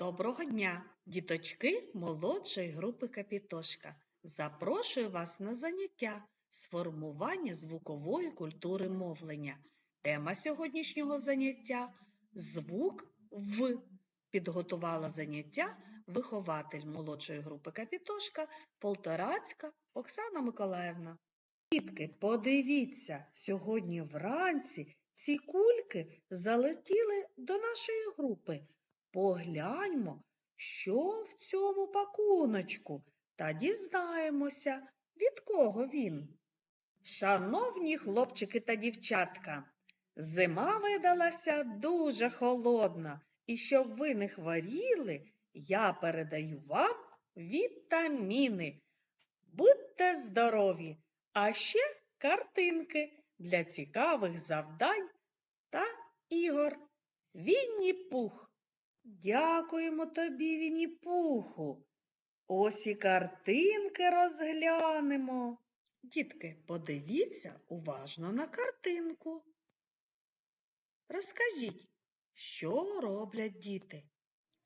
Доброго дня, діточки молодшої групи Капітошка. Запрошую вас на заняття з формування звукової культури мовлення. Тема сьогоднішнього заняття звук в. Підготувала заняття вихователь молодшої групи Капітошка Полторацька Оксана Миколаївна. Дітки, подивіться, сьогодні вранці ці кульки залетіли до нашої групи. Погляньмо, що в цьому пакуночку, та дізнаємося, від кого він. Шановні хлопчики та дівчатка, зима видалася дуже холодна, і щоб ви не хворіли, я передаю вам вітаміни. Будьте здорові! А ще картинки для цікавих завдань та ігор. Вінні пух. Дякуємо тобі, Вінні пуху. Ось і картинки розглянемо. Дітки, подивіться уважно на картинку. Розкажіть, що роблять діти?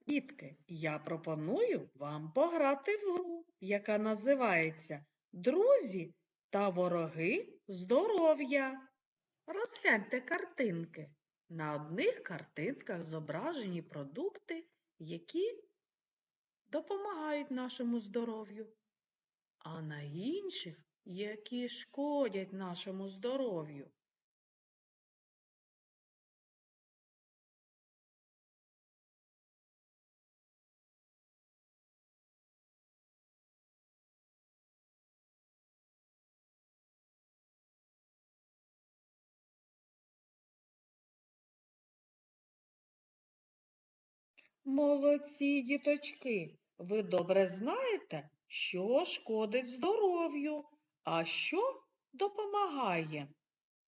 Дітки, я пропоную вам пограти в гру, яка називається Друзі та вороги здоров'я. Розгляньте картинки. На одних картинках зображені продукти, які допомагають нашому здоров'ю, а на інших, які шкодять нашому здоров'ю. Молодці, діточки, ви добре знаєте, що шкодить здоров'ю, а що допомагає.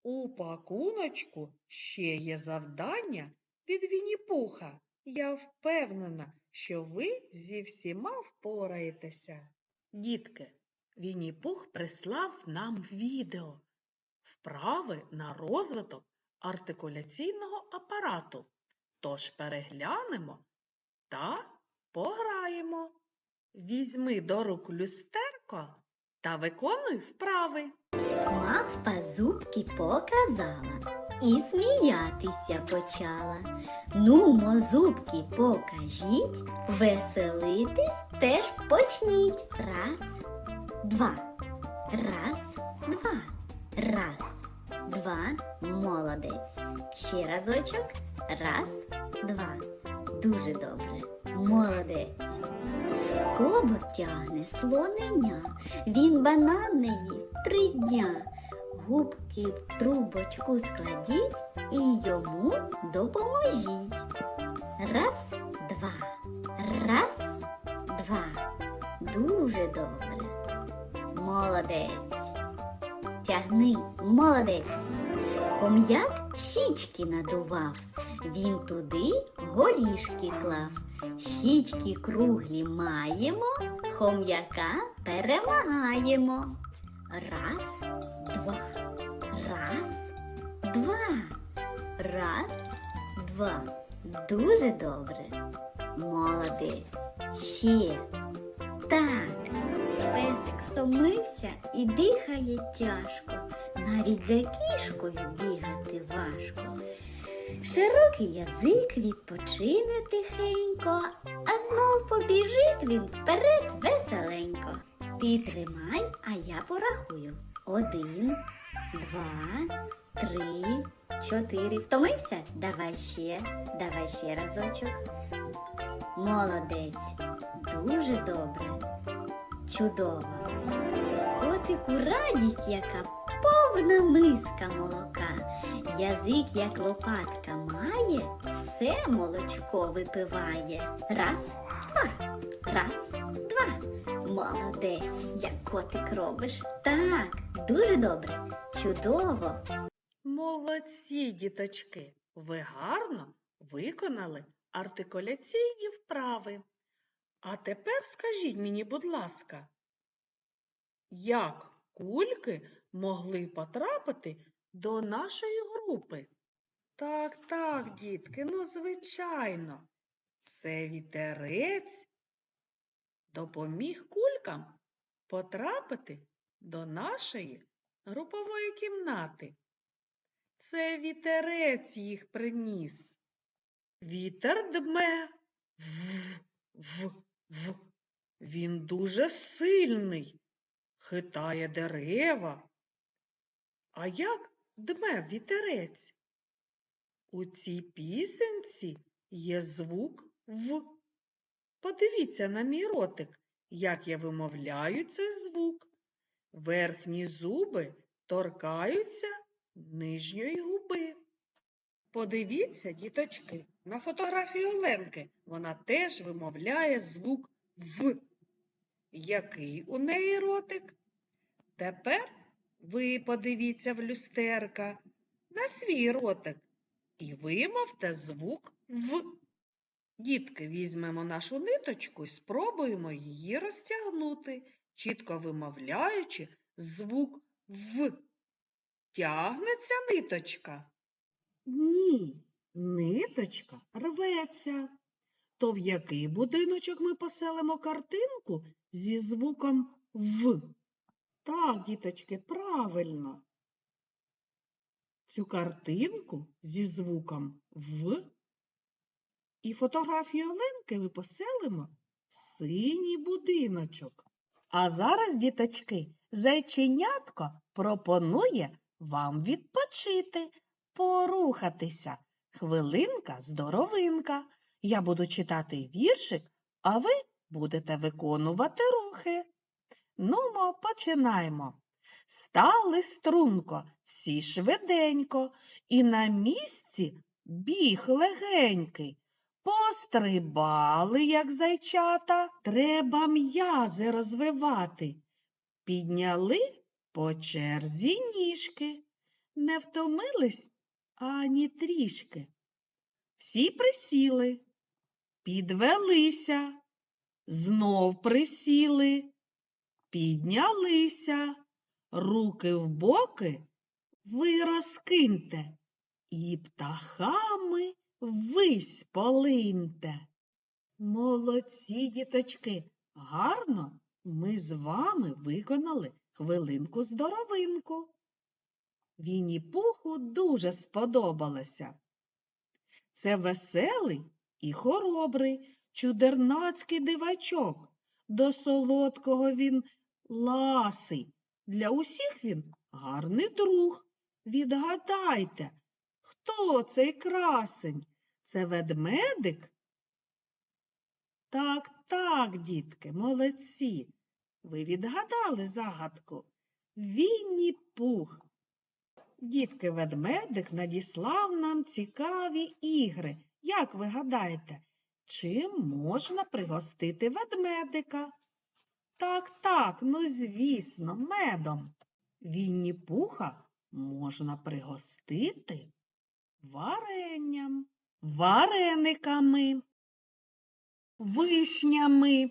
У пакуночку ще є завдання від Вінні-Пуха. Я впевнена, що ви зі всіма впораєтеся. Дітки, Вінні-Пух прислав нам відео вправи на розвиток артикуляційного апарату. Тож переглянемо та пограємо. Візьми до рук люстерко та виконуй вправи. Мавпа зубки показала і сміятися почала. Нумо, зубки покажіть, веселитись теж почніть. Раз, два, раз, два, раз, два, молодець. Ще разочок. Раз, два. Дуже добре. Молодець. Хобот тягне слоненя, він банан не їв три дня. Губки в трубочку складіть і йому допоможіть. Раз, два, раз, два. Дуже добре. Молодець. Тягни, молодець. Хом'як щічки надував, він туди горішки клав. Щічки круглі маємо, хом'яка перемагаємо. Раз, два, раз, два, раз, два. Дуже добре. Молодець. Ще. Так. Песик стомився і дихає тяжко. Навіть за кішкою бігати. Широкий язик відпочине тихенько, а знов побіжить він вперед веселенько. Ти тримай, а я порахую. Один, два, три, чотири. Втомився? Давай ще, давай ще разочок. Молодець. Дуже добре. Чудово. Котику радість, яка повна миска молока. Язик, як лопатка має, все молочко випиває. Раз, два, раз, два. Молодець, як котик робиш. Так, дуже добре, чудово. Молодці, діточки! Ви гарно виконали артикуляційні вправи. А тепер скажіть мені, будь ласка, як кульки могли потрапити до нашої групи? Так, так, дітки, ну звичайно. Це вітерець допоміг кулькам потрапити до нашої групової кімнати. Це вітерець їх приніс. Вітер дме. В, в, в. Він дуже сильний, хитає дерева. А як дме вітерець? У цій пісенці є звук В. Подивіться на мій ротик, як я вимовляю цей звук. Верхні зуби торкаються нижньої губи. Подивіться, діточки, на фотографію Оленки. Вона теж вимовляє звук В. Який у неї ротик? Тепер ви подивіться в люстерка на свій ротик і вимовте звук В. Дітки, візьмемо нашу ниточку і спробуємо її розтягнути, чітко вимовляючи звук В. Тягнеться ниточка? Ні, ниточка рветься. То в який будиночок ми поселимо картинку зі звуком В? Так, діточки, правильно. Цю картинку зі звуком В і фотографію Оленки ми поселимо в синій будиночок. А зараз, діточки, зайченятко пропонує вам відпочити, порухатися. Хвилинка здоровинка. Я буду читати віршик, а ви будете виконувати рухи. Нумо, починаємо. Стали струнко, всі швиденько, і на місці біг легенький. Пострибали, як зайчата, треба м'язи розвивати. Підняли по черзі ніжки, не втомились ані трішки. Всі присіли, підвелися, знов присіли, піднялися, руки в боки ви розкиньте і птахами вись полиньте. Молодці, діточки, гарно ми з вами виконали хвилинку здоровинку. Вінні Пуху дуже сподобалося. Це веселий і хоробрий, чудернацький дивачок. До солодкого він ласий. Для усіх він гарний друг. Відгадайте, хто цей красень? Це ведмедик? Так, так, дітки, молодці. Ви відгадали загадку. Вінні пух. Дітки, ведмедик надіслав нам цікаві ігри. Як ви гадаєте, чим можна пригостити ведмедика? Так, так, ну звісно, медом. Вінні пуха можна пригостити варенням, варениками, вишнями,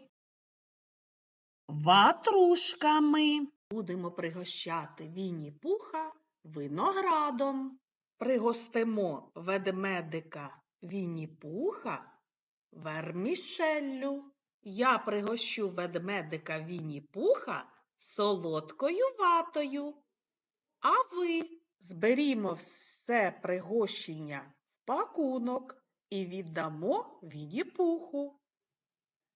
ватрушками. Будемо пригощати Вінні пуха виноградом. Пригостимо ведмедика Вінні пуха вермішеллю. Я пригощу ведмедика Вінні пуха солодкою ватою. А ви зберімо все пригощення в пакунок і віддамо Вінні пуху.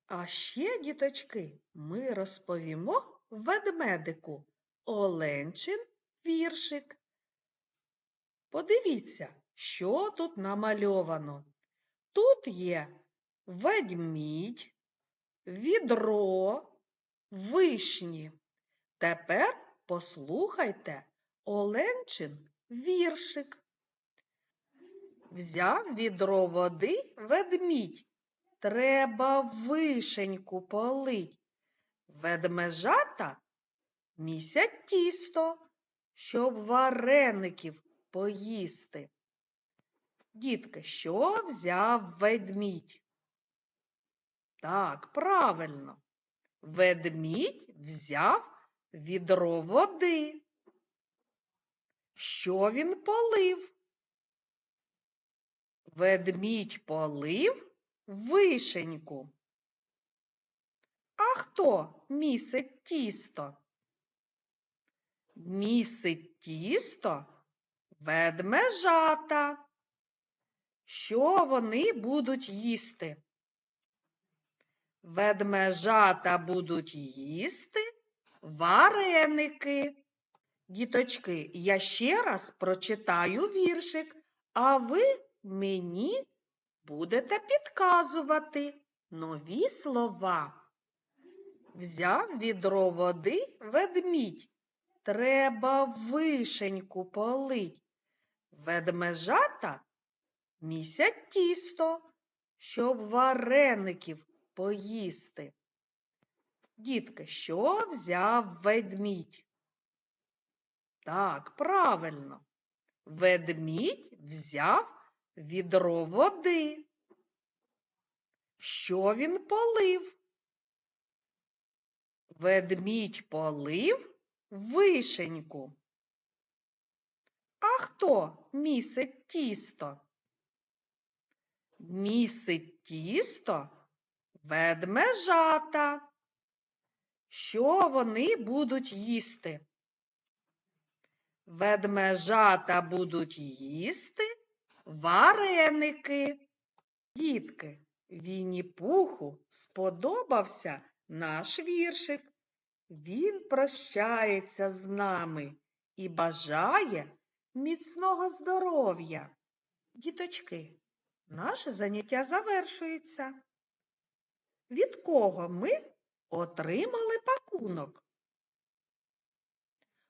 А ще, діточки, ми розповімо ведмедику Оленчин віршик. Подивіться, що тут намальовано. Тут є ведмідь, відро, вишні. Тепер послухайте Оленчин віршик. Взяв відро води ведмідь. Треба вишеньку полить. Ведмежата місять тісто, щоб вареників поїсти. Дітки, що взяв ведмідь? Так, правильно. Ведмідь взяв відро води. Що він полив? Ведмідь полив вишеньку? А хто місить тісто? Місить тісто ведмежата. Що вони будуть їсти? Ведмежата будуть їсти вареники. Діточки, я ще раз прочитаю віршик, а ви мені будете підказувати нові слова. Взяв відро води ведмідь. Треба вишеньку полить. Ведмежата місять тісто, щоб вареників поїсти. Дітки, що взяв ведмідь? Так, правильно. Ведмідь взяв відро води. Що він полив? Ведмідь полив вишеньку. А хто місить тісто? Місить тісто ведмежата. Що вони будуть їсти? Ведмежата будуть їсти вареники. Дітки, Вінні-Пуху сподобався наш віршик. Він прощається з нами і бажає міцного здоров'я. Діточки, наше заняття завершується. Від кого ми отримали пакунок?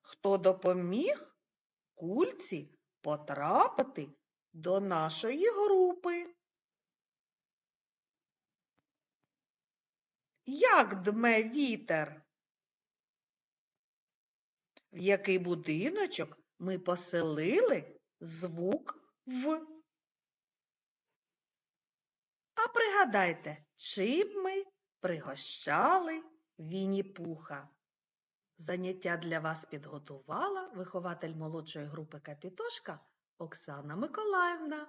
Хто допоміг кульці потрапити до нашої групи? Як дме вітер? В який будиночок ми поселили звук В? А пригадайте, чим ми пригощали Вінні-Пуха? Заняття для вас підготувала вихователь молодшої групи Капітошка Оксана Миколаївна.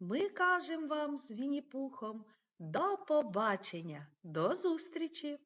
Ми кажемо вам з Вінні-Пухом до побачення, до зустрічі!